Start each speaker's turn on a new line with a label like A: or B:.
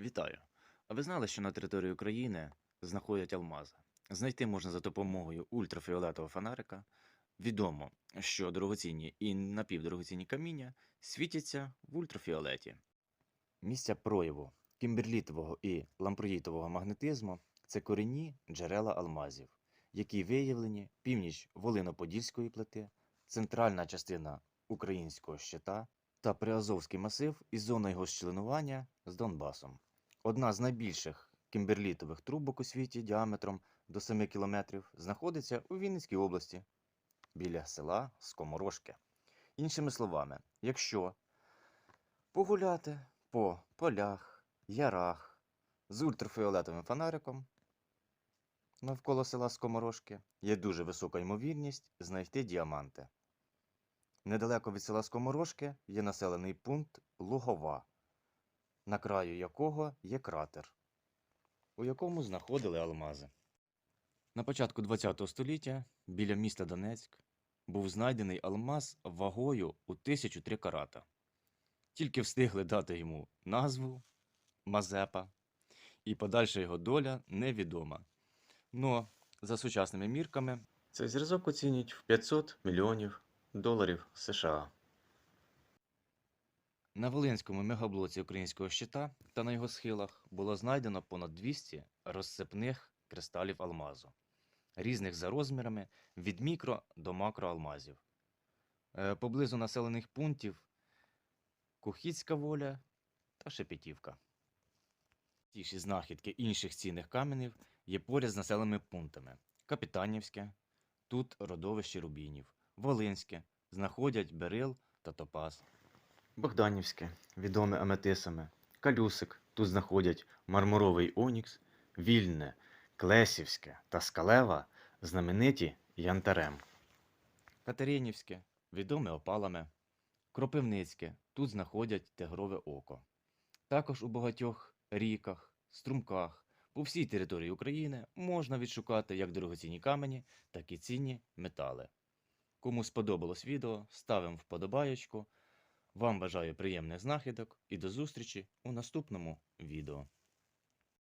A: Вітаю! А ви знали, що на території України знаходять алмази? Знайти можна за допомогою ультрафіолетового фонарика. Відомо, що дорогоцінні і напівдорогоцінні каміння світяться в ультрафіолеті. Місця прояву кімберлітового і лампроїтового магнетизму це корінні джерела алмазів, які виявлені північ Волино-Подільської плити, центральна частина українського щита та Приазовський масив із зоною його щеленування з Донбасом. Одна з найбільших кімберлітових трубок у світі діаметром до 7 кілометрів знаходиться у Вінницькій області біля села Скоморошки. Іншими словами, якщо погуляти по полях, ярах з ультрафіолетовим фонариком навколо села Скоморошки, є дуже висока ймовірність знайти діаманти. Недалеко від села Скоморошки є населений пункт Лугова, на краю якого є кратер, у якому знаходили алмази. На початку ХХ століття біля міста Донецьк був знайдений алмаз вагою у 1003 карата. Тільки встигли дати йому назву Мазепа, і подальша його доля невідома. Но за сучасними мірками цей зразок оцінюють в 500 мільйонів доларів США. На Волинському мегаблоці українського щита та на його схилах було знайдено понад 200 розсипних кристалів алмазу, різних за розмірами від мікро до макроалмазів. Е, Поблизу населених пунктів Кухіцька воля та Шепетівка. Ті ж і знахідки інших цінних каменів є поряд з населеними пунктами Капітанівське, тут родовище рубінів, Волинське, знаходять берил та топаз. Богданівське, відоме аметисами, Калюсик, тут знаходять мармуровий онікс, Вільне, Клесівське та Скалева знамениті янтарем. Катеринівське, відоме опалами, Кропивницьке, тут знаходять тигрове око. Також у багатьох ріках, струмках по всій території України можна відшукати як дорогоцінні камені, так і цінні метали. Кому сподобалось відео, ставимо вподобаєчку. Вам бажаю приємних знахідок і до зустрічі у наступному відео.